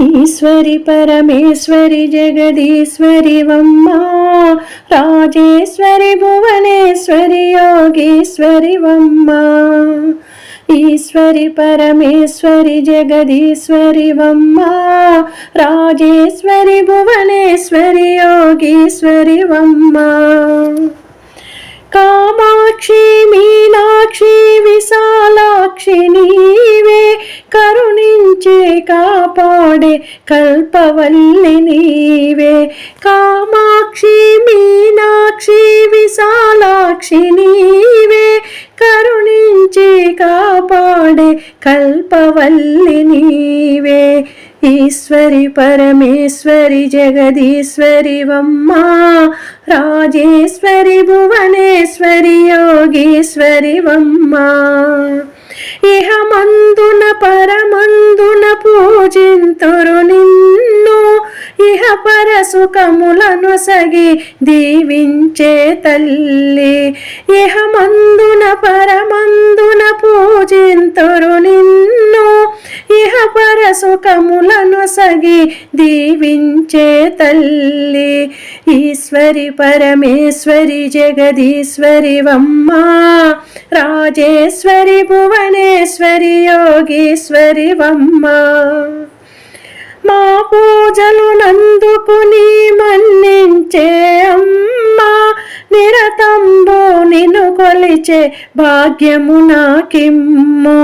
ఈశ్వరి పరమేశ్వరి జగదీశ్వరి వమ్మ రాజేశ్వరి భువనేశ్వరి యోగీశ్వరి వమ్మ. ఈశ్వరి పరమేశ్వరి జగదీశ్వరి వమ్మ రాజేశ్వరి భువనేశ్వరి యోగీశ్వరి వమ్మ. కామాక్షి మీనాక్షి విశాలాక్షి కాపాడే కల్పవల్లి నీవే. కామాక్షి మీనాక్షి విశాలాక్షి నీవే. కరుణించి కాపాడే కల్పవల్లి నీవే. ఈశ్వరి పరమేశ్వరి జగదీశ్వరి వమ్మా. రాజేశ్వరి భువనేశ్వరి యోగీశ్వరి వమ్మా. ఇహమందున పరమందున పూజింతురు నిన్ను. ఇహ పరసుఖములను సగి దీవించే తల్లి. ఇహమందున పరమందున పూజింతురు నిన్ను. ఇహ పరసుఖములను సగి దీవించే తల్లి. ఈశ్వరి పరమేశ్వరి జగదీశ్వరి వమ్మా రాజేశ్వరి భువనేశ్వరి యోగీశ్వరి వమ్మా. మా పూజలు నందుకుని మన్నించే అమ్మా నిరతంబు నిన్ను కొలిచే భాగ్యము నాకిమ్ము.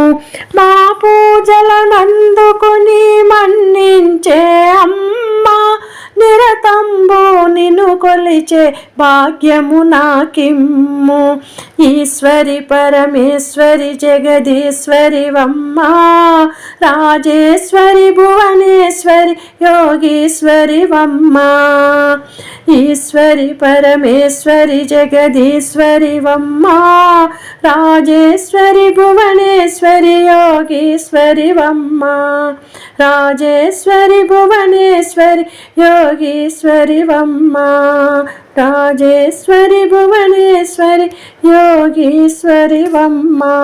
మా పూజల నందుకుని మన్నించే నిన్ను కొలిచే భాగ్యము నాకిమ్ము. ఈశ్వరి పరమేశ్వరి జగదీశ్వరి వమ్మా. రాజేశ్వరి భువనేశ్వరి యోగీశ్వరి వమ్మా. ఈశ్వరి పరమేశ్వరి జగదీశ్వరి వమ్మా. రాజేశ్వరి భువనేశ్వరి యోగీశ్వరి వమ్మా. రాజేశ్వరి భువనేశ్వరి యోగీశ్వరి వమ్మా. రాజేశ్వరి భువనేశ్వరి యోగీశ్వరి వమ్మా।